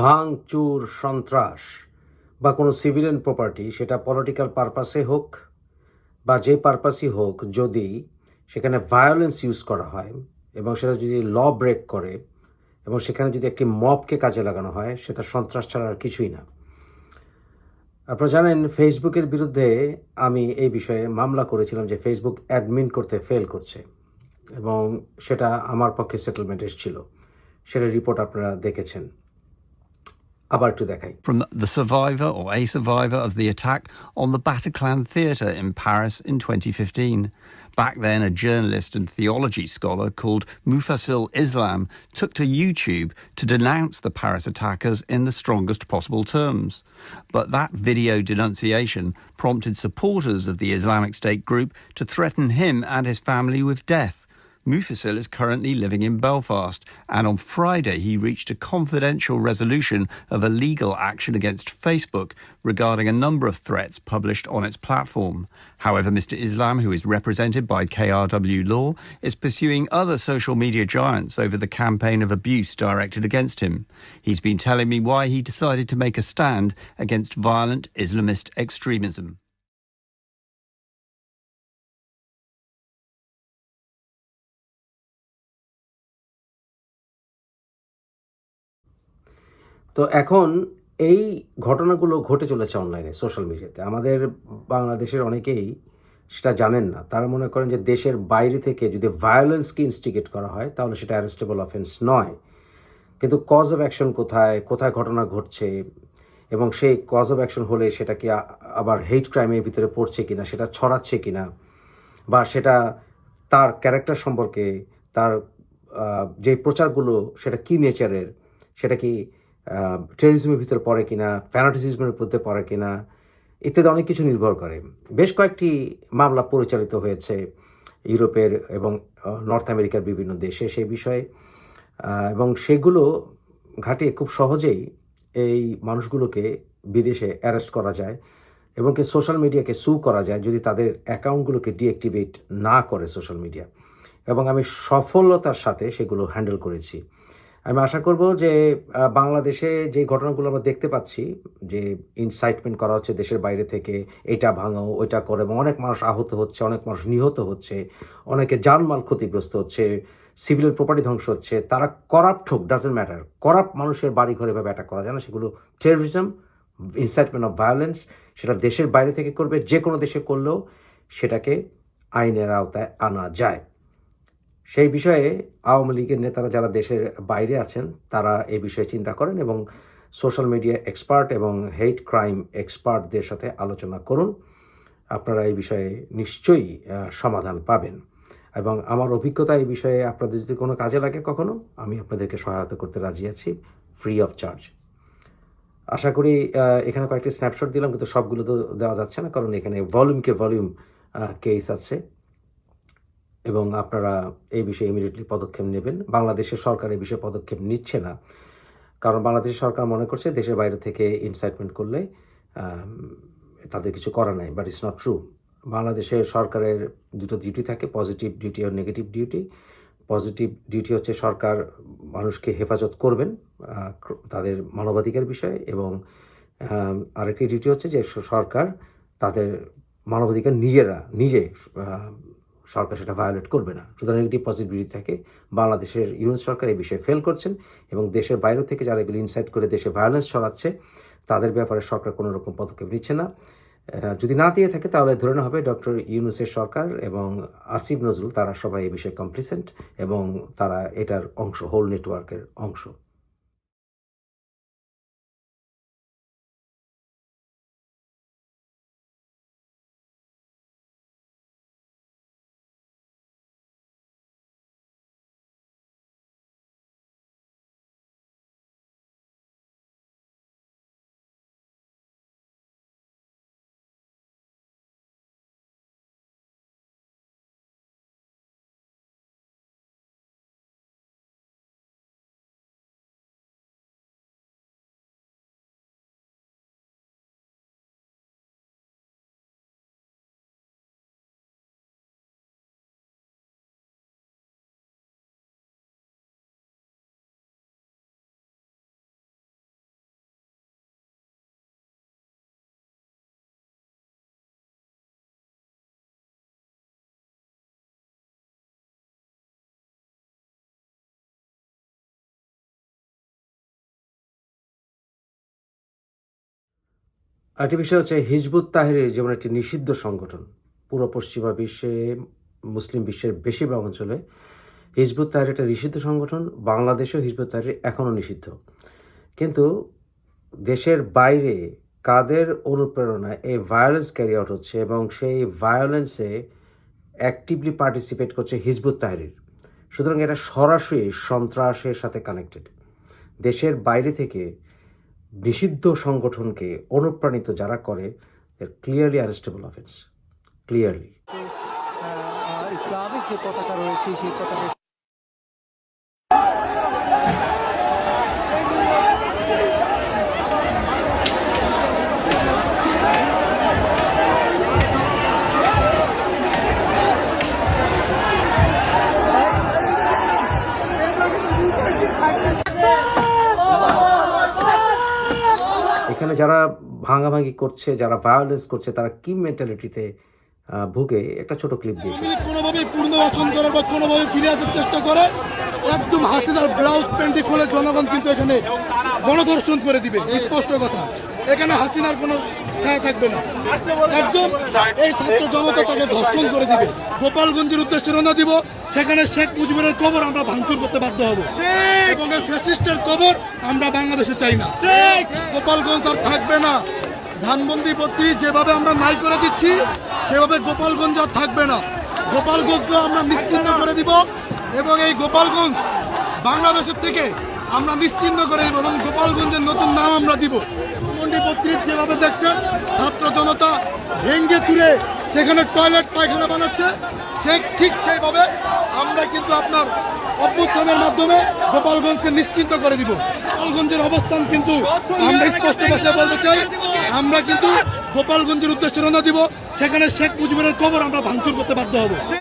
ভাঙচুর, সন্ত্রাস বা কোনো সিভিলিয়ান প্রপার্টি, সেটা পলিটিক্যাল পারপাসে হোক বা যে পারপাসই হোক, যদি সেখানে ভায়োলেন্স ইউজ করা হয় এবং সেটা যদি ল ব্রেক করে এবং সেখানে যদি একটি মবকে কাজে লাগানো হয়, সেটা সন্ত্রাস ছাড়া আর কিছুই না। আপনারা জানেন ফেসবুকের বিরুদ্ধে আমি এই বিষয়ে মামলা করেছিলাম যে ফেসবুক অ্যাডমিন করতে ফেল করছে এবং সেটা আমার পক্ষে সেটেলমেন্ট এসেছিল। সেটার রিপোর্ট আপনারা দেখেছেন। আবার একটু দেখাই from the survivor or a survivor of the attack on the Bataclan Theatre in Paris in 2015. Back then, a journalist and theology scholar called Mufasil Islam took to YouTube to denounce the Paris attackers in the strongest possible terms. But that video denunciation prompted supporters of the Islamic State group to threaten him and his family with death. Mufasil is currently living in Belfast, and on Friday he reached a confidential resolution of a legal action against Facebook regarding a number of threats published on its platform. However, Mr. Islam, who is represented by KRW Law, is pursuing other social media giants over the campaign of abuse directed against him. He's been telling me why he decided to make a stand against violent Islamist extremism. তো এখন এই ঘটনাগুলো ঘটে চলেছে অনলাইনে social মিডিয়াতে আমাদের বাংলাদেশের অনেকেই সেটা জানেন না। তারা মনে করেন যে দেশের বাইরে থেকে যদি ভায়োলেন্সকে ইনস্টিগেট করা হয়, তাহলে সেটা অ্যারেস্টেবল অফেন্স নয়। কিন্তু কজ অফ অ্যাকশন কোথায় কোথায় ঘটনা ঘটছে এবং সেই কজ অফ অ্যাকশন হলে সেটা কি আবার হেট ক্রাইমের ভিতরে পড়ছে কিনা, সেটা ছড়াচ্ছে কিনা বা সেটা তার ক্যারেক্টার সম্পর্কে তার যে প্রচারগুলো সেটা কি নেচারের সেটা কি টেরিজমের ভিতরে পড়ে কিনা ফ্যানাটিসিজমের মধ্যে পড়ে কিনা, ইত্যাদি অনেক কিছু নির্ভর করে। বেশ কয়েকটি মামলা পরিচালিত হয়েছে ইউরোপের এবং নর্থ আমেরিকার বিভিন্ন দেশে সেই বিষয়ে। এবং সেগুলো ঘাটিয়ে খুব সহজেই এই মানুষগুলোকে বিদেশে অ্যারেস্ট করা যায় এবং কি সোশ্যাল মিডিয়াকে সু করা যায় যদি তাদের অ্যাকাউন্টগুলোকে ডিঅ্যাক্টিভেট না করে সোশ্যাল মিডিয়া এবং আমি সফলতার সাথে সেগুলো হ্যান্ডেল করেছি। আমি আশা করব যে বাংলাদেশে যে ঘটনাগুলো আমরা দেখতে পাচ্ছি, যে ইনসাইটমেন্ট করা হচ্ছে দেশের বাইরে থেকে, এটা ভাঙো ওইটা করে, এবং অনেক মানুষ আহত হচ্ছে, অনেক মানুষ নিহত হচ্ছে, অনেকে জানমাল ক্ষতিগ্রস্ত হচ্ছে সিভিল প্রপার্টি ধ্বংস হচ্ছে, তারা করাপ্ট হোক ডাজেন্ট ম্যাটার করাপ্ট মানুষের বাড়ি ঘরে এভাবে অ্যাটাক করা যায় না, সেগুলো টেরোরিজম ইনসাইটমেন্ট অফ ভায়োলেন্স সেটা দেশের বাইরে থেকে করবে, যে কোনো দেশে করলেও সেটাকে আইনের আওতায় আনা যায়। সেই বিষয়ে আওয়ামী লীগের নেতারা যারা দেশের বাইরে আছেন, তারা এই বিষয়ে চিন্তা করেন এবং সোশ্যাল মিডিয়া এক্সপার্ট এবং হেট ক্রাইম এক্সপার্টদের সাথে আলোচনা করুন। আপনারা এই বিষয়ে নিশ্চয়ই সমাধান পাবেন। এবং আমার অভিজ্ঞতা এই বিষয়ে আপনাদের যদি কোনো কাজে লাগে কখনো, আমি আপনাদেরকে সহায়তা করতে রাজি আছি ফ্রি অফ চার্জ আশা করি এখানে কয়েকটি স্ন্যাপশট দিলাম, কিন্তু সবগুলো তো দেওয়া যাচ্ছে না, কারণ এখানে ভলিউমকে ভলিউম কেস আছে। এবং আপনারা এই বিষয়ে ইমিডিয়েটলি পদক্ষেপ নেবেন। বাংলাদেশের সরকার এই বিষয়ে পদক্ষেপ নিচ্ছে না। কারণ বাংলাদেশের সরকার মনে করছে দেশের বাইরে থেকে ইনসাইটমেন্ট করলে তাদের কিছু করা নাই বাট ইটস নট ট্রু বাংলাদেশের সরকারের দুটো ডিউটি থাকে পজিটিভ ডিউটি আর নেগেটিভ ডিউটি পজিটিভ ডিউটি হচ্ছে সরকার মানুষকে হেফাজত করবেন তাদের মানবাধিকার বিষয়ে এবং আরেকটি ডিউটি হচ্ছে যে সরকার তাদের মানবাধিকার নিজেরা, নিজে সরকার সেটা ভায়োলেট করবে না। সুতরাং একটি পজিটিভিটি থাকে। বাংলাদেশের ইউনিট সরকার এই বিষয়ে ফেল করছেন এবং দেশের বাইরে থেকে যারা এগুলি ইনসাইট করে দেশে ভায়োলেন্স ছড়াচ্ছে, তাদের ব্যাপারে সরকার কোনো রকম পদক্ষেপ নিচ্ছে না। যদি না দিয়ে থাকে তাহলে ধরে নেওয়া হবে ডক্টর ইউনুসের সরকার এবং আসিফ নজরুল, তারা সবাই এই বিষয়ে কমপ্লিসেন্ট এবং তারা এটার অংশ হোল নেটওয়ার্কের অংশ। আরেকটি বিষয় হচ্ছে হিজবুত তাহরির যেমন একটি নিষিদ্ধ সংগঠন পুরো পশ্চিমা বিশ্বে, মুসলিম বিশ্বের বেশিরভাগ অঞ্চলে হিজবুত তাহরির একটা নিষিদ্ধ সংগঠন, বাংলাদেশেও হিজবুত তাহরির এখনও নিষিদ্ধ। কিন্তু দেশের বাইরে কাদের অনুপ্রেরণায় এই ভায়োলেন্স ক্যারি আউট হচ্ছে এবং সেই ভায়োলেন্সে অ্যাক্টিভলি পার্টিসিপেট করছে হিজবুত তাহরির? সুতরাং এটা সরাসরি সন্ত্রাসের সাথে কানেক্টেড দেশের বাইরে থেকে নিষিদ্ধ সংগঠনকে অনুপ্রাণিত যারা করে clearly arrestable offence clearly Islamic যে পতাকা রয়েছে, সেই পতাকা এখানে যারা ভাঙাভাঙি করছে, যারা ভায়োলেন্স করছে, তারা কি মেন্টালিটিতে ভুগে? একটা ছোট ক্লিপ দিয়ে যদি কোনোভাবে পুনর্বাসন করে বা কোনোভাবে ফিরে আসার চেষ্টা করে, একদম হাসিদার ব্লাউজ প্যান্টি খুলে জনগণ কিন্তু এখানে গণধর্ষণ করে দিবে, স্পষ্ট কথা। এখানে হাসিনার কোনো ছায়া থাকবে না। একদম এই ছাত্র জনতা তাকে ধর্ষণ করে দিবে। গোপালগঞ্জের উদ্দেশ্যে রওনা দিব সেখানে শেখ মুজিবুরের কবর আমরা ভাঙচুর করতে বাধ্য হব। এবং এই ফ্যাসিস্টের কবর আমরা বাংলাদেশে চাই না। গোপালগঞ্জ আর থাকবে না। ধানবন্দি বত্রিশ যেভাবে আমরা নাই করে দিচ্ছি সেভাবে গোপালগঞ্জ আর থাকবে না। গোপালগঞ্জকে আমরা নিশ্চিন্ন করে দিব এবং এই গোপালগঞ্জ বাংলাদেশের থেকে আমরা নিশ্চিন্ন করে দিব এবং গোপালগঞ্জের নতুন নাম আমরা দিব। ধানমন্ডি বত্রিশ যেভাবে দেখছেন, ছাত্র জনতা ভেঙ্গে তুলে সেখানে টয়লেট পায়খানা বানাচ্ছে। সে ঠিক সেইভাবে আমরা কিন্তু আপনার অভ্যুত্থানের মাধ্যমে গোপালগঞ্জকে নিশ্চিন্ত করে দিব। গোপালগঞ্জের অবস্থান কিন্তু আমরা স্পষ্ট ভাষায় বলতে চাই। আমরা কিন্তু গোপালগঞ্জের উদ্দেশ্যে রওনা দিব। সেখানে শেখ মুজিবুরের কবর আমরা ভাঙচুর করতে বাধ্য হব।